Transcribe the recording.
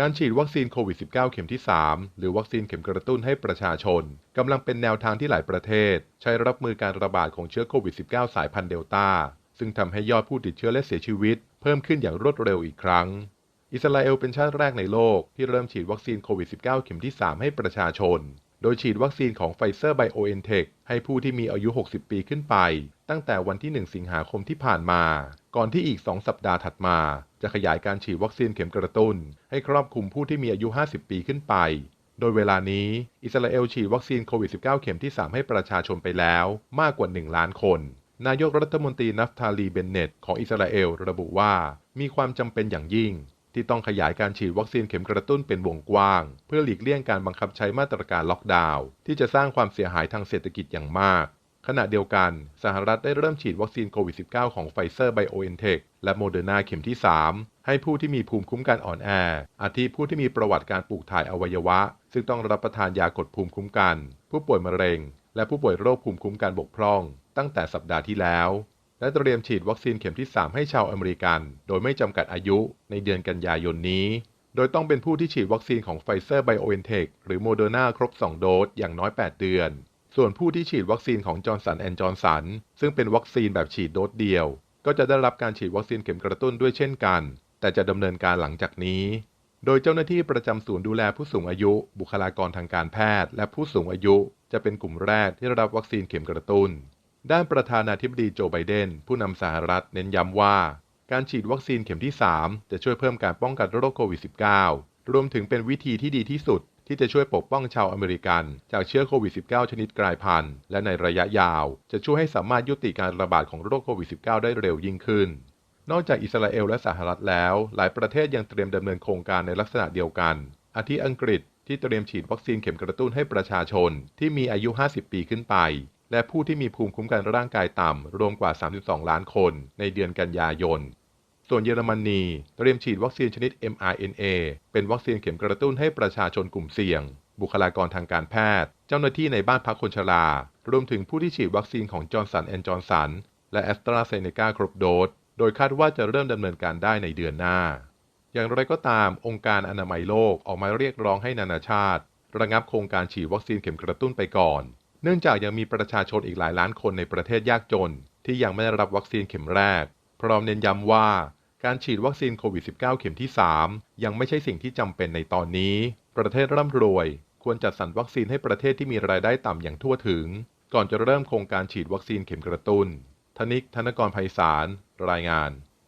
การฉีดวัคซีนโควิด -19 เข็มที่ 3 หรือวัคซีนเข็มกระตุ้นให้ประชาชนกำลังเป็นแนวทางที่หลายประเทศ ใช้รับมือการระบาดของเชื้อโควิด -19 สายพันธุ์เดลต้า ซึ่งทำให้ยอดผู้ติดเชื้อและเสียชีวิต เพิ่มขึ้นอย่างรวดเร็วอีกครั้ง อิสราเอลเป็นชาติแรกในโลกที่เริ่มฉีดวัคซีนโควิด -19 เข็มที่ 3 ให้ประชาชน โดยฉีดวัคซีนของไฟเซอร์ไบโอเอ็นเทคให้ผู้ที่มีอายุ 60 ปีขึ้นไป ตั้งแต่วันที่ 1 สิงหาคมที่ผ่านมา ก่อนที่อีก 2 สัปดาห์ถัดมา จะขยายการฉีดวัคซีนเข็มกระตุ้น ให้ครอบคลุมผู้ที่มีอายุ 50 ปีขึ้นไป โดยเวลานี้ อิสราเอลฉีดวัคซีนโควิด -19 เข็มที่ 3 ให้ประชาชนไปแล้วมากกว่า 1 ล้านคน นายกรัฐมนตรีนัฟทาลีเบนเนตของอิสราเอลระบุว่า มีความจำเป็นอย่างยิ่ง ที่ต้องขยายการฉีดวัคซีนเข็มกระตุ้นเป็นวงกว้าง เพื่อหลีกเลี่ยงการบังคับใช้มาตรการล็อกดาวน์ที่จะสร้างความเสียหายทางเศรษฐกิจอย่างมาก ขณะเดียวกัน สหรัฐได้เริ่มฉีดวัคซีนโควิด -19 ของไฟเซอร์ไบโอเอนเทคและโมเดอร์นาเข็มที่ 3 ให้ผู้ที่มีภูมิคุ้มกันอ่อนแอ อาทิผู้ที่มีประวัติการปลูกถ่ายอวัยวะ ซึ่งต้องรับประทานยากดภูมิคุ้มกัน ผู้ป่วยมะเร็ง และผู้ป่วยโรคภูมิคุ้มกันบกพร่อง ตั้งแต่สัปดาห์ที่แล้ว และเตรียมฉีดวัคซีนเข็มที่ 3 ให้ชาวอเมริกัน โดยไม่จำกัดอายุในเดือนกันยายนนี้ โดยต้องเป็นผู้ที่ฉีดวัคซีนของไฟเซอร์ไบโอเอนเทคหรือโมเดอร์นาครบ 2 โดสอย่างน้อย 8 เดือน ส่วนผู้ที่ฉีดวัคซีนของจอร์นสันแอนด์จอร์นสันซึ่งเป็นวัคซีนแบบฉีดโดสเดียว ก็จะได้รับการฉีดวัคซีนเข็มกระตุ้นด้วยเช่นกัน แต่จะดำเนินการหลังจากนี้ โดยเจ้าหน้าที่ประจำศูนย์ดูแลผู้สูงอายุ บุคลากรทางการแพทย์ และผู้สูงอายุจะเป็นกลุ่มแรกที่ได้รับวัคซีนเข็มกระตุ้น ด้านประธานาธิบดีโจไบเดนผู้นำสหรัฐเน้นย้ำว่า การฉีดวัคซีนเข็มที่ 3 จะช่วยเพิ่มการป้องกันโรคโควิด -19 รวมถึงเป็นวิธีที่ดีที่สุด ที่จะช่วยปกป้องชาวอเมริกันจากเชื้อโควิด -19 ชนิดกลายพันธุ์ และในระยะยาวจะช่วยให้สามารถยุติการระบาดของโรคโควิด -19 ได้เร็วยิ่งขึ้น นอกจากอิสราเอลและสหรัฐแล้ว หลายประเทศยังเตรียมดำเนินโครงการในลักษณะเดียวกัน อาทิอังกฤษที่เตรียมฉีดวัคซีนเข็มกระตุ้นให้ประชาชนที่มีอายุ 50 ปีขึ้นไป และผู้ที่มีภูมิคุ้มกันร่างกายต่ำรวมกว่า 32 ล้านคนในเดือนกันยายน ส่วนเยอรมนี เตรียมฉีดวัคซีนชนิด mRNA เป็นวัคซีนเข็มกระตุ้นให้ประชาชนกลุ่มเสี่ยง บุคลากรทางการแพทย์ เจ้าหน้าที่ในบ้านพักคนชรา รวมถึงผู้ที่ฉีดวัคซีนของจอร์นสันแอนด์จอร์นสันและแอสตราเซเนกาครบโดส โดยคาดว่าจะเริ่มดำเนินการได้ในเดือนหน้า อย่างไรก็ตาม องค์การอนามัยโลกออกมาเรียกร้องให้นานาชาติ ระงับโครงการฉีดวัคซีนเข็มกระตุ้นไปก่อน เนื่องจากยังมีประชาชนอีกหลายล้านคนในประเทศยากจน ที่ยังไม่ได้รับวัคซีนเข็มแรก พร้อมเน้นย้ำว่า การฉีดวัคซีนโควิด -19 เข็มที่ 3 ยังไม่ใช่สิ่งที่จำเป็นในตอนนี้ ประเทศร่ำรวย ควรจัดสรรวัคซีนให้ประเทศที่มีรายได้ต่ำอย่างทั่วถึง ก่อนจะเริ่มโครงการฉีดวัคซีนเข็มกระตุ้นธนิก ธนกรไพศาล รายงาน